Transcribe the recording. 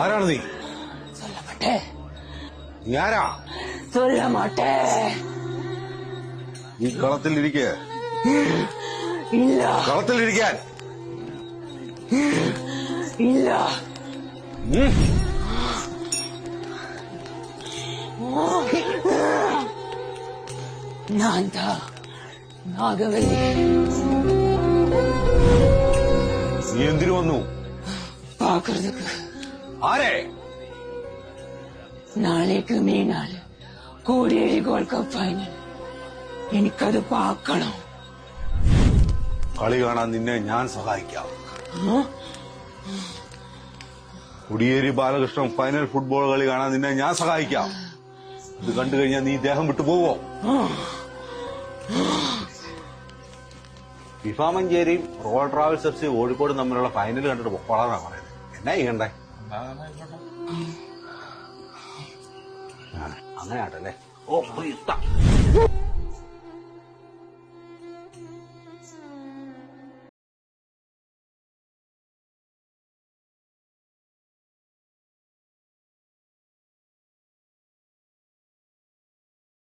ആരാണ് നീ? ചൊല്ലപ്പെട്ടേ. നീ ആരാ? ചൊല്ലമാട്ടെ നീ കളത്തിലിരിക്ക. ഇല്ല. കളത്തിലിരിക്കാൻ. ഇല്ല. நான் தான் நாகவல்லி നീ എന്തിനു വന്നു பாக்குறதுக்கு ആരെ നാളേക്ക് മീനാല് കോടിയേഴി ഗോൾഡ് കപ്പ് ഫൈനൽ എനിക്കത് പാക്കണം കളി കാണാൻ നിന്നെ ഞാൻ സഹായിക്കാം കുടിയേരി ബാലകൃഷ്ണൻ ഫൈനൽ ഫുട്ബോൾ കളി കാണാൻ നിന്നെ ഞാൻ സഹായിക്കാം ഇത് കണ്ടു കഴിഞ്ഞാൽ നീ ദേഹം വിട്ടു പോവോ? ഫിഫ മഞ്ചേരിയും റോയൽ ട്രാവൽസ് എഫ് സി കോഴിക്കോടും തമ്മിലുള്ള ഫൈനൽ കണ്ടിട്ട് പൊക്കോളാന്നാ പറയുന്നത് എന്നാ ചെയ്യണ്ടേ? അങ്ങനെ ആട്ടല്ലേ? ഓ